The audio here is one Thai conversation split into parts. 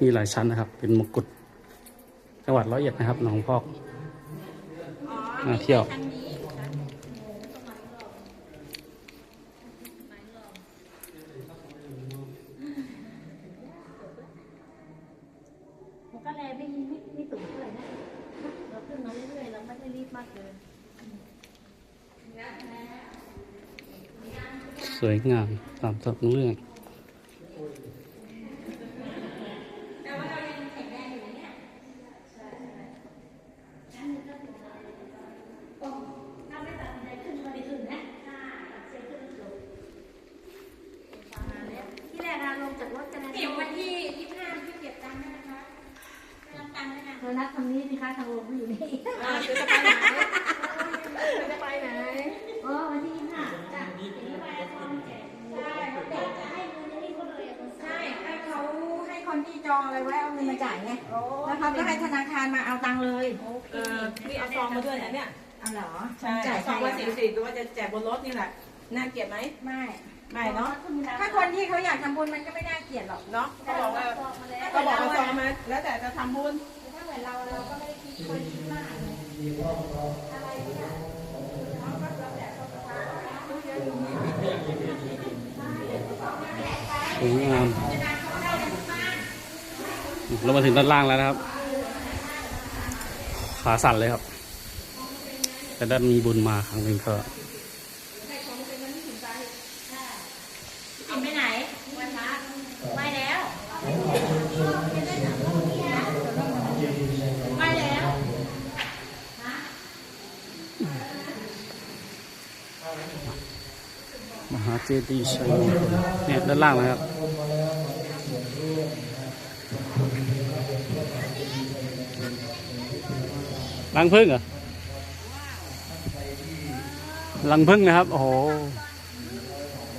มีหลายชั้นนะครับ เป็นมงกุฎจังหวัดร้อยเอ็ดนะครับหนองพอกมาเที่ยวมันก็แลไม่ไม่ไม่สูงเท่าไหร่นะเราขึ้นมาเรื่อยๆเราไม่ได้รีบมากเกินสวยงามตามตับเรื่อง ถ้าไม่ตัดสินใจขึ้นก็ไม่ขึ้นนะถ้าตัดสินใจขึ้นจบประมาณเนี้ยที่แรกเราลง จากรถกันนะเดี๋ยววันที่ยี่สิบห้าที่เก็บตังค์ให้นะคะไม่รับตังค์ด้วยนะเรานัดทางนี้สิคะทางลงก็อยู่นี่อ่าจะไปไหนจะไปไหนอ๋อวันที่ยี่สิบห้าจ้ะใช่เขาเด็กจะให้เงินให้เขาเลยใช่ให้เขาให้คนที่จองอะไรไว้เอาเงินมาจ่ายไงแล้วเขาก็ให้ธนาคารมาเอาตังค์เลยเออนี่เอาซองมาด้วยนะเนี่ยเอาเหรอใช่จ่ายซองละสี่สิบว่าจะแจกบนรถนี่แหละ น่าเกลียดไหมไม่ไม่เนาะถ้าคนที่เขาอยากทำบุญมันก็ไม่น่าเกลียดหรอกเนาะเขาบอกว่าบอกมาแล้วเขาบอกเอาซองมาแล้วแต่จะทำบุญถ้าเหมือนเราเราก็ไม่ได้คิดคนคิดมากเลยสวยงามเรามาถึงด้านล่างแล้วนะครับ ขาสั่นเลยครับ แต่ได้มีบุญมาครั้งหนึ่งก็ กินไปไหนวันละไม่แล้ว ไม่แล้วมหาเจดีย์ชัยมงคลเนี่ยด้านล่างนะครับรังพึ่งเหรอรังพึ่งนะครับ โอ้โห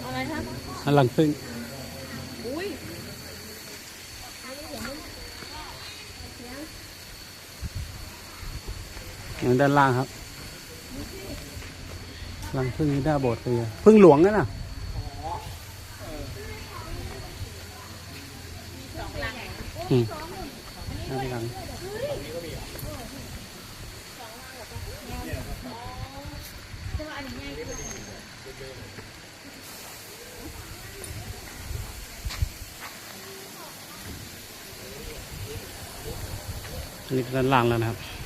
อะไรครับรังพึ่ง อุ้ยด้านล่างครับรังพึ่งนี่ด้าโบสถ์เลยอะพึ่งหลวงนั่นน่ะอืมด้านหลังอันนี้คือด้านล่างแล้วนะครับ